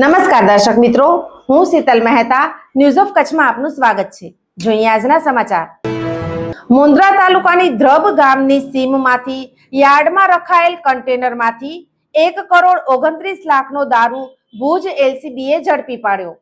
નમસ્કાર દર્શક મિત્રો, હું શીતલ મહેતા ન્યૂઝ ઓફ કચ્છમાં આપનું સ્વાગત છે. જોઈએ આજના સમાચાર. મુન્દ્રા તાલુકાની ધ્રબ ગામની સીમમાંથી, યાર્ડમાં રખાયેલ કન્ટેનરમાંથી એક કરોડ ઓગણત્રીસ લાખનો દારૂ ભુજ એલસીબીએ ઝડપી પાડ્યો.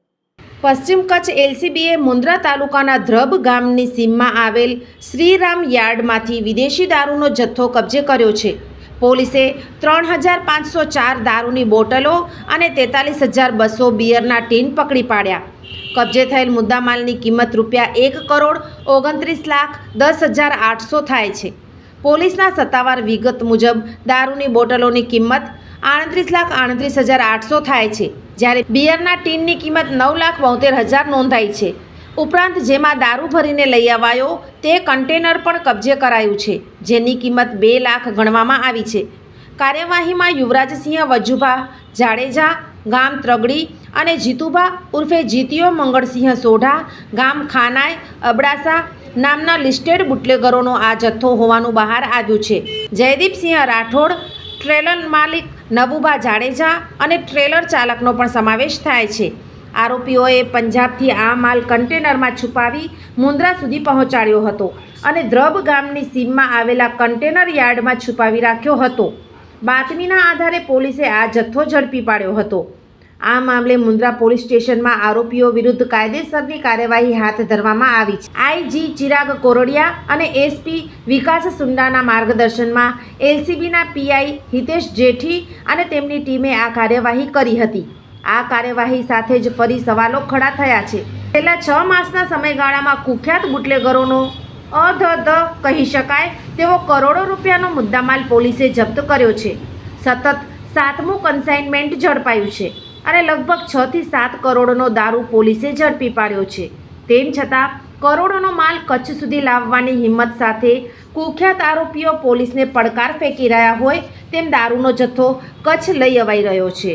પશ્ચિમ કચ્છ એલસીબીએ મુન્દ્રા તાલુકાના ધ્રબ ગામની સીમમાં આવેલ શ્રીરામ યાર્ડમાંથી વિદેશી દારૂનો જથ્થો કબજે કર્યો છે. પોલીસે ત્રણ હજાર પાંચસો ચાર દારૂની બોટલો અને તેતાલીસ હજાર બસો બિયરના ટીન પકડી પાડ્યા. કબજે થયેલ મુદ્દામાલની કિંમત રૂપિયા એક કરોડ ઓગણત્રીસ લાખ દસ હજાર આઠસો થાય છે. પોલીસના સત્તાવાર વિગત મુજબ દારૂની બોટલોની કિંમત આડત્રીસ લાખ આડત્રીસ હજાર આઠસો થાય છે, જ્યારે બિયરના ટીનની કિંમત નવ લાખ બોતેર હજાર નોંધાઈ છે. ઉપરાંત જેમાં દારૂ ભરીને લઈ અવાયો તે કન્ટેનર પણ કબજે કરાયું છે, જેની કિંમત બે લાખ ગણવામાં આવી છે. કાર્યવાહીમાં યુવરાજસિંહ વજુભા, જાડેજા, ગામ ત્રગડી અને જીતુભા ઉર્ફે જીતિયો મંગળસિંહ સોઢા, ગામ ખાનાય અબડાસા નામના લિસ્ટેડ બુટલેગરોનો આ જથ્થો હોવાનું બહાર આવ્યું છે. જયદીપસિંહ રાઠોડ, ટ્રેલર માલિક નબુભા જાડેજા અને ટ્રેલર ચાલકનો પણ સમાવેશ થાય છે. આરોપીઓએ પંજાબથી આ માલ કન્ટેનરમાં છુપાવી મુન્દ્રા સુધી પહોંચાડ્યો હતો અને દ્રબ ગામની સીમમાં આવેલા કન્ટેનર યાર્ડમાં છુપાવી રાખ્યો હતો. બાતમીના આધારે પોલીસે આ જથ્થો ઝડપી પાડ્યો હતો. આ મામલે મુન્દ્રા પોલીસ સ્ટેશનમાં આરોપીઓ વિરુદ્ધ કાયદેસરની કાર્યવાહી હાથ ધરવામાં આવી છે. આઈજી ચિરાગ કોરડિયા અને એસપી વિકાસ સુંડાના માર્ગદર્શનમાં એલસીબીના પીઆઈ હિતેશ જેઠી અને તેમની ટીમે આ કાર્યવાહી કરી હતી. આ કાર્યવાહી સાથે જ ફરી સવાલો ખડા થયા છે. છેલ્લા છ માસના સમયગાળામાં કુખ્યાત બુટલેગરોનો અધધ કહી શકાય તેવો કરોડો રૂપિયાનો મુદ્દામાલ પોલીસે જપ્ત કર્યો છે. સતત સાતમું કન્સાઇનમેન્ટ ઝડપાયું છે અને લગભગ છ થી સાત કરોડનો દારૂ પોલીસે ઝડપી પાડ્યો છે. તેમ છતાં, કરોડોનો માલ કચ્છ સુધી લાવવાની હિંમત સાથે કુખ્યાત આરોપીઓ પોલીસને પડકાર ફેંકી રહ્યા હોય તેમ દારૂનો જથ્થો કચ્છ લઈ અવાઈ રહ્યો છે.